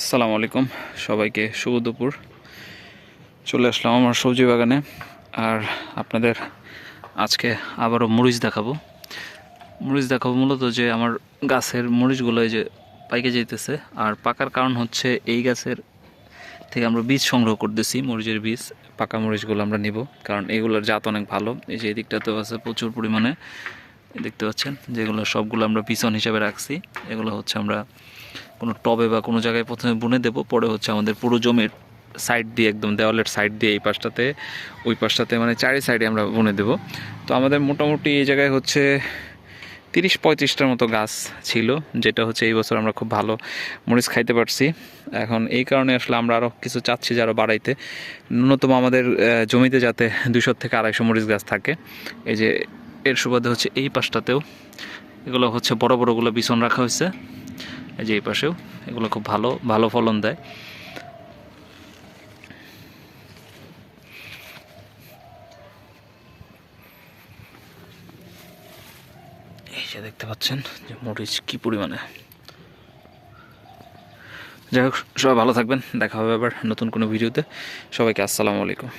আসসালামু আলাইকুম, সবাইকে শুভ দুপুর। চলে আসলাম আমার সবজি বাগানে, আর আপনাদের আজকে আবারও মরিচ দেখাবো। মরিচ দেখাবো মূলত যে আমার গাছের মরিচগুলো এই যে পাইকে যেতেছে আর পাকার কারণ হচ্ছে এই গাছের থেকে আমরা বীজ সংগ্রহ করতেছি, মরিচের বীজ, পাকা মরিচগুলো আমরা নিব, কারণ এগুলোর জাত অনেক ভালো। এই যে এই দিকটাতেও আছে প্রচুর পরিমাণে, দেখতে পাচ্ছেন, যেগুলো সবগুলো আমরা পিছন হিসাবে রাখছি, এগুলো হচ্ছে আমরা কোনো টবে বা কোনো জায়গায় প্রথমে বুনে দেবো, পরে হচ্ছে আমাদের পুরো জমির সাইড দিয়ে একদম দেওয়ালের সাইড দিয়ে এই পাশটাতে, ওই পাশটাতে মানে চারি সাইডে আমরা বুনে দেবো। তো আমাদের মোটামুটি এই জায়গায় হচ্ছে তিরিশ পঁয়ত্রিশটার মতো গাছ ছিল, যেটা হচ্ছে এই বছর আমরা খুব ভালো মরিচ খাইতে পারছি। এখন এই কারণে আসলে আমরা আরও কিছু চাচ্ছি যে আরও বাড়াইতে। ন্যূনতম আমাদের জমিতে যাতে দুশো থেকে আড়াইশো মরিচ গাছ থাকে। এই যে এর সুবাদে হচ্ছে এই পাশটাতেও এগুলো হচ্ছে বড় বড়গুলো বিছন রাখা হয়েছে। যে এই পাশেও, এগুলো খুব ভালো ভালো ফলন দেয়। দেখতে পাচ্ছেন যে মরিচ কি পরিমাণে। যাই হোক, সবাই ভালো থাকবেন, দেখা হবে আবার নতুন কোনো ভিডিওতে। সবাইকে আসসালামু আলাইকুম।